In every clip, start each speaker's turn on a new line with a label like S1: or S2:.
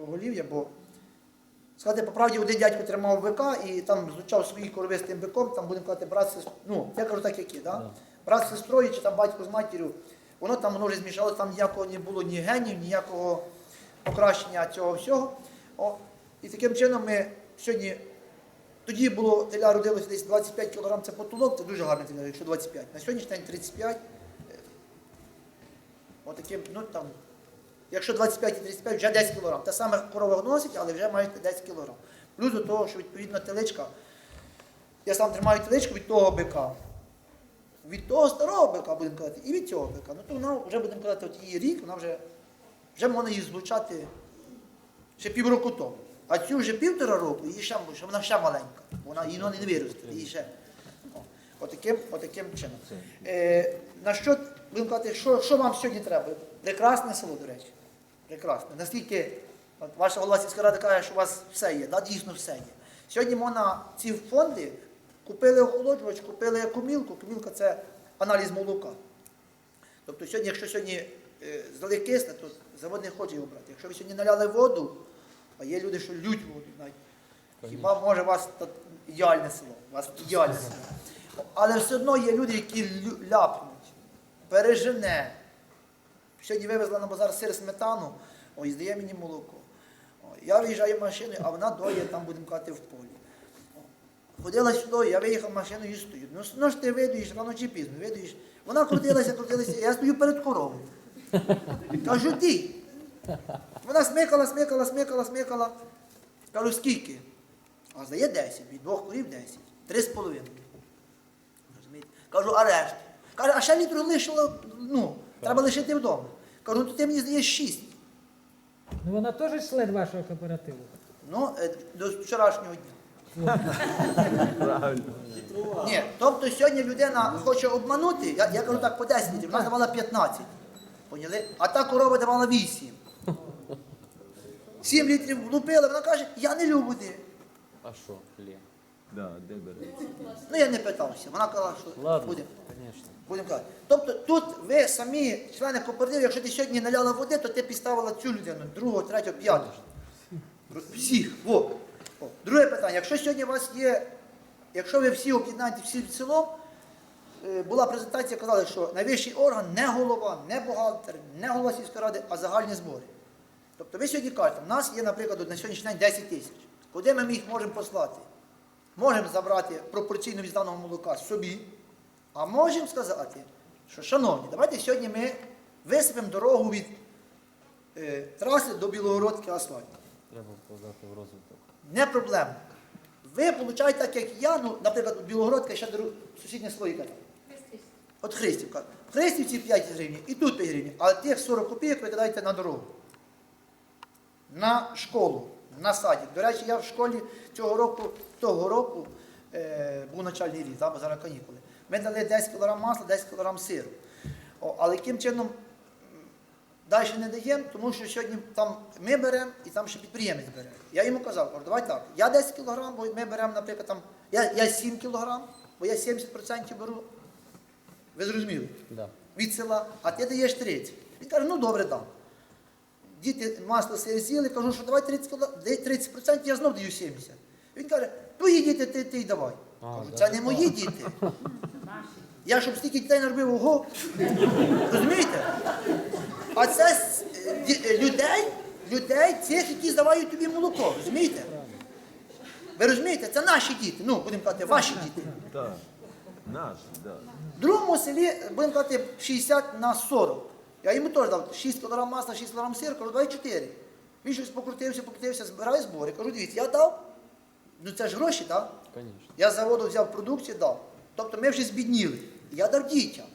S1: поголів'я, бо сказати по правді, один дядько тримав бика і там злучав свої корови з тим биком, там будемо казати, брат з ну, я кажу так, як є, да? Брат з сестрою чи там батько з матір'ю, воно там воно вже змішалося, там ніякого не було ні генів, ніякого покращення цього всього. О, і таким чином ми сьогодні. Тоді було теля родилося десь 25 кг, це потолок, це дуже гарне теля, якщо 25. На сьогоднішній день 35. Е, Отаким, ну там, якщо 25 і 35, вже 10 кг. Те саме корова носить, але вже маєте 10 кг. Плюс до того, що відповідно теличка, я сам тримаю теличку від того бика. Від того старого бика, будемо казати, і від цього бика. Ну то вона вже будемо казати, от її рік, вона вже, вже можна її злучати ще півроку тому. А цю вже півтора року, її ще, вона ще маленька. Вона її не виросте. Її ще. Отаким, отаким чином. Е, на що, будемо казати, що, що вам сьогодні треба? Прекрасне село, до речі. Прекрасне. Наскільки от ваша голова сільська рада каже, що у вас все є, да, дійсно все є. Сьогодні можна ці фонди купили охолоджувач, купили комілку. Комілка це аналіз молока. Тобто сьогодні, якщо сьогодні е, здали кисне, то завод не хоче його брати. Якщо ви сьогодні наляли воду, а є люди, що лють воду навіть. Хіба може у вас ідеальне село? У вас ідеальне село. Але все одно є люди, які ляпнуть, пережене. Сьогодні вивезла на базар сир сметану, ой, здає мені молоко. Я виїжджаю машиною, а вона доє там, будемо казати, в полі. Ходила сюди, я виїхав машиною і стою. Ну, ну ж ти видуєш, рано чи пізно, видуєш. Вона крутилася, крутилася, я стою перед коровою. Кажу, ти. Вона смикала, смикала, смикала, смикала. Кажу, скільки? А здає 10, від двох корів 10. Три з половиною. Кажу, а решта? Каже, а ще літру лишило, ну, треба лишити вдома. Кажу, ну то ти мені здаєш 6.
S2: Ну вона теж член вашого кооперативу.
S1: Ну, е, до вчорашнього дня. Ні, тобто сьогодні людина хоче обманути, я, я кажу так, по 10 літрів, вона давала 15. Поняли? А та корова давала 8. 7 літрів влупила, вона каже, я не люблю.
S3: А що, Лє?
S4: Да, де береться?
S1: Ну я не питався. Вона казала, що
S3: Ладно,
S1: буде.
S3: звісно.
S1: Будемо казати. Тобто тут ви самі, члени кооперативу, якщо ти сьогодні наляла води, то ти підставила цю людину, другого, третього, п'ятого. Всіх. Во. О. Друге питання. Якщо сьогодні у вас є, якщо ви всі об'єднаєте всі селом, е, була презентація, казали, що найвищий орган не голова, не бухгалтер, не голова сільської ради, а загальні збори. Тобто ви сьогодні кажете, в нас є, наприклад, на сьогоднішній день 10 тисяч. Куди ми їх можемо послати? Можемо забрати пропорційно від зданого молока собі, а можемо сказати, що, шановні, давайте сьогодні ми висипемо дорогу від е, траси до Білогородки асфальт.
S3: Треба вкладати в розвиток.
S1: Не проблема. Ви получаєте так, як я, ну, наприклад, у Білогородка ще сусіднє село яке? От Христівка. В Христівці 5 гривень і тут 5 гривень, а тих 40 копійок ви кидаєте на дорогу. На школу, на садик. До речі, я в школі цього року, того року е, був начальний рік, да, бо зараз канікули. Ми дали 10 кг масла, 10 кг сиру. О, але яким чином Далі не даємо, тому що сьогодні там ми беремо і там ще підприємець бере. Я йому казав, кажу, давай так, я 10 кг, бо ми беремо, наприклад, там, я, я 7 кг, бо я 70% беру. Ви зрозуміли?
S3: Да.
S1: Від села, а ти даєш 30. Він каже, ну добре дам. Діти масло сир з'їли, кажу, що давай 30%, 30% я знов даю 70. Він каже, твої діти, ти, ти й давай.
S3: А,
S1: кажу,
S3: да.
S1: це не мої діти. Я щоб стільки дітей наробив, ого. Розумієте? А це людей, людей цих, які здавають тобі молоко, розумієте? Ви розумієте, це наші діти, ну, будемо казати, ваші діти.
S4: Так. Наш, да.
S1: В другому селі, будемо казати, 60 на 40. Я йому теж дав 6 кг масла, 6 кг сиру, кажу, давай 4. Він щось покрутився, покрутився, збирає збори. Кажу, дивіться, я дав, ну це ж гроші, так?
S3: Звісно.
S1: Я з заводу взяв продукцію, дав. Тобто ми вже збідніли. Я дав дітям.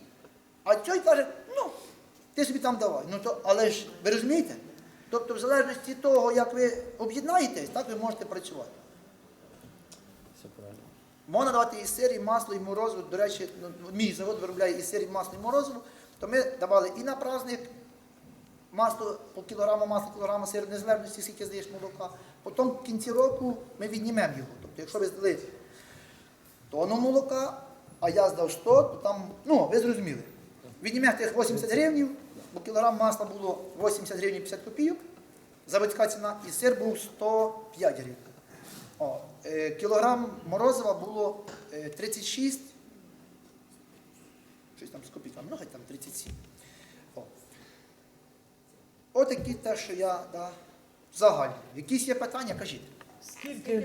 S1: А той каже, ну, ти собі там давай. Ну, то, але ж ви розумієте? Тобто, в залежності від того, як ви об'єднаєтесь, так ви можете працювати.
S3: Все правильно.
S1: Можна давати і сир, і масло, і морозиво. До речі, ну, мій завод виробляє і сир, і масло, і морозиво. То ми давали і на праздник масло по кілограму масла, кілограму сиру, незалежності, скільки здаєш молока. Потім в кінці року ми віднімемо його. Тобто, якщо ви здали тонну молока, а я здав 100, то там, ну, ви зрозуміли. Віднімемо тих 80 гривень, бо кілограм масла було 80 гривень 50 копійок. заводська ціна, і сир був 105 гривень. О, е, кілограм морозива було е, 36, щось там з копійками, хай там 37. О. Отакі те, що я да, загальні. Якісь є питання, кажіть.
S2: Скільки